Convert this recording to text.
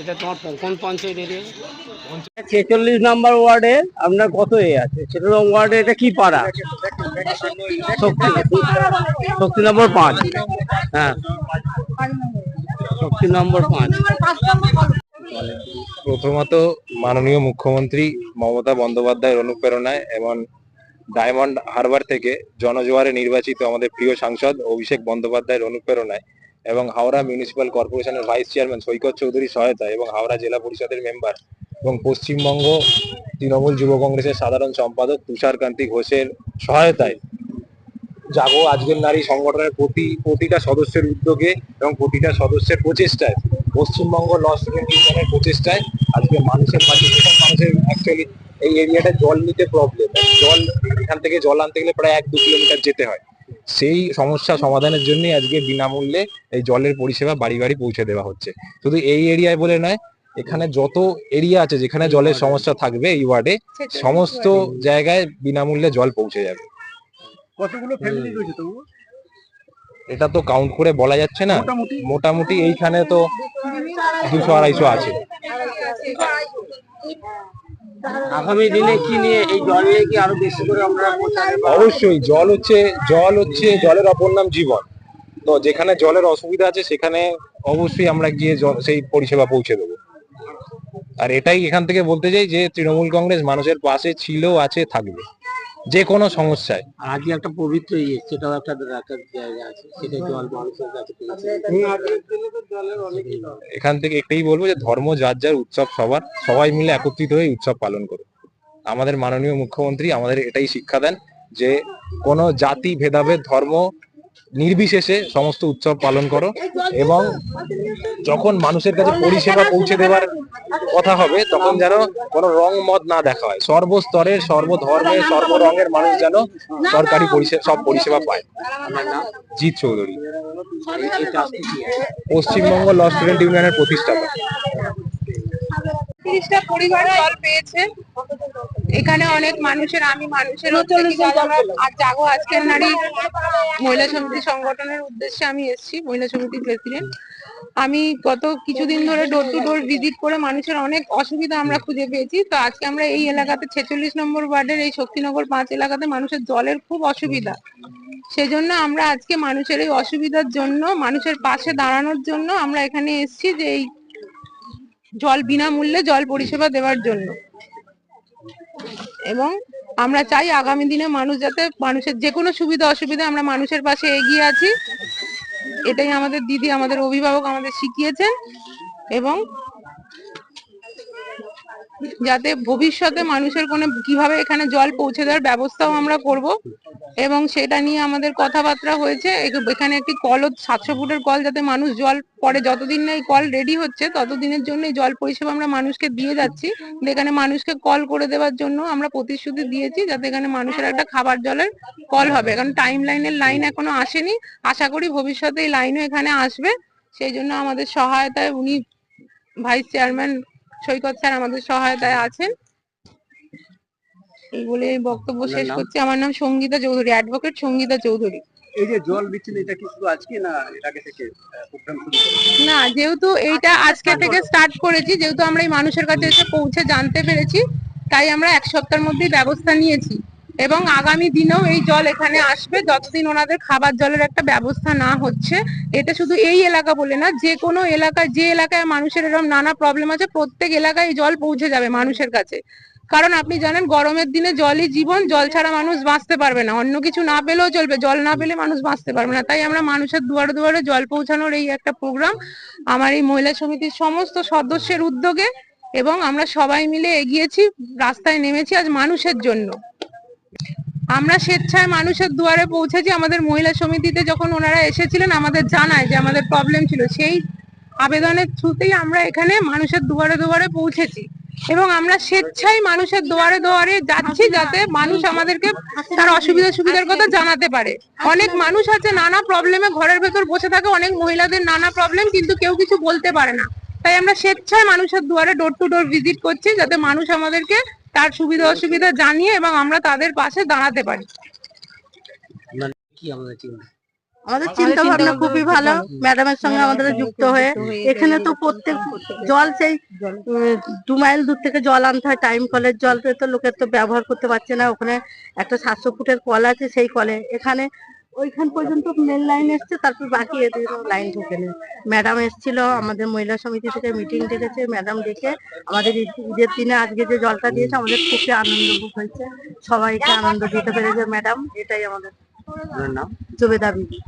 এটা তোমার কোন পঞ্চায়েত ছেচল্লিশ নম্বর ওয়ার্ডে আপনার কত এ আছে? ছেচল্লিশ ওয়ার্ডে এটা কি পাড়া? শক্তি শক্তি নম্বর পাঁচ। হ্যাঁ। শক্তি নম্বর পাঁচ। প্রথমত মাননীয় মুখ্যমন্ত্রী মমতা বন্দ্যোপাধ্যায়ের অনুপ্রেরণায় এবং ডায়মন্ড হারবার থেকে জনজোয়ারে নির্বাচিত আমাদের প্রিয় সাংসদ অভিষেক বন্দ্যোপাধ্যায়ের অনুপ্রেরণায় এবং হাওড়া মিউনিসিপ্যাল কর্পোরেশনের ভাইস চেয়ারম্যান সৈকত চৌধুরীর সহায়তা এবং হাওড়া জেলা পরিষদের মেম্বার এবং পশ্চিমবঙ্গ তৃণমূল যুব কংগ্রেসের সাধারণ সম্পাদক তুষারকান্তি ঘোষের সহায়তায় জাগো আজকের নারী সংগঠনের প্রতি প্রতিটা সদস্যের উদ্যোগে এবং প্রতিটা সদস্যের প্রচেষ্টায়। পশ্চিমবঙ্গ ল স্টুডেন্ট ইউনিয়নের প্রচেষ্টায় আজকে মানুষের কাছে যেসব মানুষের অ্যাকচুয়ালি এই এরিয়াটা জল নিতে প্রবলেম জল এখান থেকে জল আনতে গেলে প্রায় এক দু কিলোমিটার যেতে হয়। সেই সমস্যা সমাধানের জন্যই আজকে বিনামূল্যে এই জলের পরিষেবা বাড়ি বাড়ি পৌঁছে দেওয়া হচ্ছে। শুধু এই এরিয়ায় বলে নয় এখানে যত এরিয়া আছে যেখানে জলের সমস্যা থাকবে এই ওয়ার্ডে সমস্ত জায়গায় বিনামূল্যে জল পৌঁছে যাবে। কতগুলো ফ্যামিলি রয়েছে তবু এটা তো কাউন্ট করে বলা যাচ্ছে না। মোটামুটি। এইখানে তো দুশো আড়াইশো আছে। আগামী দিনে কি নিয়ে এই জল নিয়ে কি আরও বেশি করে আমরা অবশ্যই জল হচ্ছে জল হচ্ছে জলের অপর নাম জীবন। তো যেখানে জলের অসুবিধা আছে সেখানে অবশ্যই আমরা গিয়ে সেই পরিষেবা পৌঁছে দেবো। আর এটাই এখান থেকে বলতে চাই যে তৃণমূল কংগ্রেস মানুষের পাশে ছিল আছে থাকবে। যে কোনো সমস্যায়। আর আজকে একটা পবিত্র ইয়ে সেটাও একটা রাখার জায়গা আছে সেটা জল মানুষের কাছে এখান থেকে একটাই বলব যে ধর্ম যার যার উৎসব সবার সবাই মিলে একত্রিত হয়ে উৎসব পালন করো আমাদের মাননীয় মুখ্যমন্ত্রী আমাদের এটাই শিক্ষা দেন যে কোনো জাতি ভেদাভেদ ধর্ম নির্বিশেষে সমস্ত উৎসব পালন করো এবং যখন মানুষের কাছে পরিষেবা পৌঁছে দেওয়ার কথা হবে তখন যেন কোনো রং মত না দেখা হয়। সর্বস্তরের সর্বধর্মের সর্বরঙের মানুষ যেন সরকারি পরিষেবা সব পরিষেবা পায়। জিৎ চৌধুরী। পশ্চিমবঙ্গ ল স্টুডেন্ট ইউনিয়নের প্রতিষ্ঠাতা। তিরিশটা পরিবার জল পেয়েছে। এখানে অনেক মানুষের আমি মানুষের আর জাগো আজকের নারী মহিলা সমিতি সংগঠনের উদ্দেশ্যে আমি এসেছি মহিলা সমিতির প্রেসিডেন্ট আমি গত কিছুদিন ধরে ডোর টু ডোর ভিজিট করে মানুষের অনেক অসুবিধা আমরা খুঁজে পেয়েছি। তো আজকে আমরা এই এলাকাতে ছেচল্লিশ নম্বর ওয়ার্ডের এই শক্তিনগর পাঁচ এলাকাতে মানুষের জলের খুব অসুবিধা। সেজন্য আমরা আজকে মানুষের এই অসুবিধার জন্য মানুষের পাশে দাঁড়ানোর জন্য আমরা এখানে এসেছি যে এই জল বিনামূল্যে জল পরিষেবা দেওয়ার জন্য। এবং আমরা চাই আগামী দিনে মানুষ যাতে মানুষের যে কোনো সুবিধা অসুবিধা আমরা মানুষের পাশে এগিয়ে আছি। এটাই আমাদের দিদি, আমাদের অভিভাবক আমাদের শিখিয়েছেন এবং যাতে ভবিষ্যতে মানুষের কোনো কীভাবে এখানে জল পৌঁছে দেওয়ার ব্যবস্থাও আমরা করব। এবং সেটা নিয়ে আমাদের কথাবার্তা হয়েছে। এখানে একটি কল সাতশো ফুটের কল যাতে মানুষ জল পরে যতদিন না এই কল রেডি হচ্ছে, ততদিনের জন্য এই জল পরিষেবা আমরা মানুষকে দিয়ে যাচ্ছি। এখানে মানুষকে কল করে দেওয়ার জন্য আমরা প্রতিশ্রুতি দিয়েছি যাতে এখানে মানুষের একটা খাবার জলের কল হবে। কারণ টাইম লাইনের লাইন এখনও আসেনি। আশা করি ভবিষ্যতে এই লাইনও এখানে আসবে। সেই জন্য আমাদের সহায়তায় উনি ভাইস চেয়ারম্যান সৈকত স্যার আমাদের সহায়তায় আছেন। এই বলে বক্তব্য শেষ করছি। আমার নাম সঙ্গীতা চৌধুরী অ্যাডভোকেট সঙ্গীতা চৌধুরী। এই যে জল দিচ্ছেন এটা কি শুধু আজকে না এর আগে থেকে প্রোগ্রাম শুরু না যেহেতু এইটা আজকে থেকে স্টার্ট করেছি যেহেতু আমরা এই মানুষের কাছে এসে পৌঁছে জানতে পেরেছি তাই আমরা এক সপ্তাহের মধ্যেই ব্যবস্থা নিয়েছি। এবং আগামী দিনেও এই জল এখানে আসবে। যতদিন ওনাদের খাবার জলের একটা ব্যবস্থা না হচ্ছে, এটা শুধু এই এলাকা বলে না, যে কোনো এলাকায়, যে এলাকায় মানুষের এরকম নানা প্রবলেম আছে, প্রত্যেক এলাকায় জল পৌঁছে যাবে মানুষের কাছে। কারণ আপনি জানেন, গরমের দিনে জলই জীবন, জল ছাড়া মানুষ বাঁচতে পারবে না। অন্য কিছু না পেলেও চলবে, জল না পেলে মানুষ বাঁচতে পারবে না। তাই আমরা মানুষের দুয়ারে দুয়ারে জল পৌঁছানোর এই একটা প্রোগ্রাম আমার এই মহিলা সমিতির সমস্ত সদস্যের উদ্যোগে, এবং আমরা সবাই মিলে এগিয়েছি, রাস্তায় নেমেছি আজ মানুষের জন্য। আমরা স্বেচ্ছায় মানুষের দুয়ারে পৌঁছেছি আমাদের মহিলা সমিতিতে যখন ওনারা এসেছিলেন আমাদের জানায় যে আমাদের প্রবলেম ছিল। সেই আবেদনের থ্রুতেই আমরা এখানে মানুষের দুয়ারে দুয়ারে পৌঁছেছি এবং আমরা স্বেচ্ছায় মানুষের দুয়ারে দুয়ারে যাচ্ছি যাতে মানুষ আমাদেরকে তার অসুবিধা সুবিধার কথা জানাতে পারে। অনেক মানুষ আছে নানা প্রবলেমে ঘরের ভেতর বসে থাকে অনেক মহিলাদের নানা প্রবলেম কিন্তু কেউ কিছু বলতে পারে না। তাই আমরা স্বেচ্ছায় মানুষের দুয়ারে ডোর টু ডোর ভিজিট করছি যাতে মানুষ আমাদেরকে তার সুবিধা অসুবিধা জানিয়ে এবং আমরা তাদের পাশে দাঁড়াতে পারি। কি আমাদের চিন্তা আমাদের চিন্তা ভাবনা খুবই ভালো। ম্যাডামের সঙ্গে আমাদের যুক্ত হয়ে। এখানে তো প্রত্যেক জল সেই দু মাইল দূর থেকে জল আনতে হয়। টাইম কলের জল তো লোকের তো ব্যবহার করতে পারছে না। ওখানে একটা সাতশো ফুটের কল আছে সেই কলে। এখানে ওইখান পর্যন্ত মেন লাইন এসছে তারপর বাকি এদিকে লাইন ঢুকে নেই। ম্যাডাম এসছিল আমাদের মহিলা সমিতি থেকে মিটিং ডেকেছে ম্যাডাম ডেকে আমাদের ঈদ- ঈদের দিনে আজকে যে জলটা দিয়েছে আমাদের খুবই আনন্দ হয়েছে। সবাইকে আনন্দ দিতে পেরেছে ম্যাডাম এটাই আমাদের। নাম? জুবেদা বিবি।